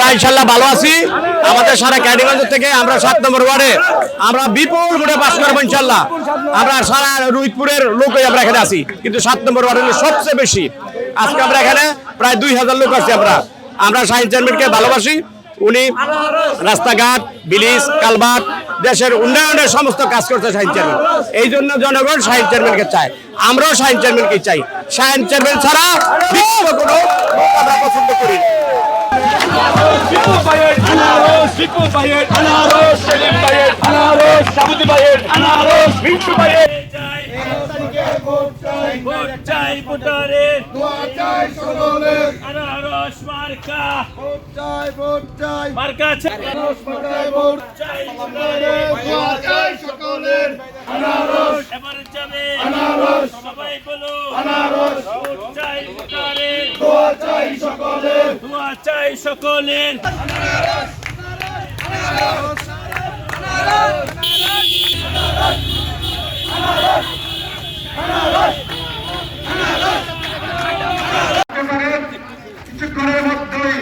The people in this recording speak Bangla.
আমরা ইনশাল্লাহ ভালো আছি। আমাদের সারা ক্যাডিগঞ্জ থেকে আমরা সাত নম্বর ওয়ার্ডে আমরা বিপুল ভোটে পাস করব ইনশাল্লাহ। আমরা সারা রুইতপুরের লোকই আমরা এখানে আছি। কিন্তু সাত নম্বর ওয়ার্ডে সবচেয়ে বেশি। আজকে আমরা এখানে প্রায় দুই হাজার লোক আছি আমরা। আমরা শাহিন চেয়ারম্যানকে ভালোবাসি। উনি রাস্তাঘাট, ব্রিজ কালভার্ট দেশের উন্নয়নের সমস্ত কাজ করছে শাহিন চেয়ারম্যান। এই জন্য জনগণ শাহিন চেয়ারম্যানকে চায়। আমরাও শাহিন চেয়ারম্যানকে চাই। শাহিন চেয়ারম্যান ছাড়া আমরা পছন্দ করি বিপুল ভাইয়ের আনারস বিপুল ভাইয়ের আনারস সেলিম ভাইয়ের আনারস সাবুদি ভাইয়ের আনারস মিন্টু ভাইয়ের ভোট চাই ভোটারের আনারস মার্কা। মার্কা আছে? চাই ভোটারের এবারে যাবে। সবাই বলো ভোট চাই ভোটারের দোয়া চাই সকলের কিছুক্ষণের মধ্যেই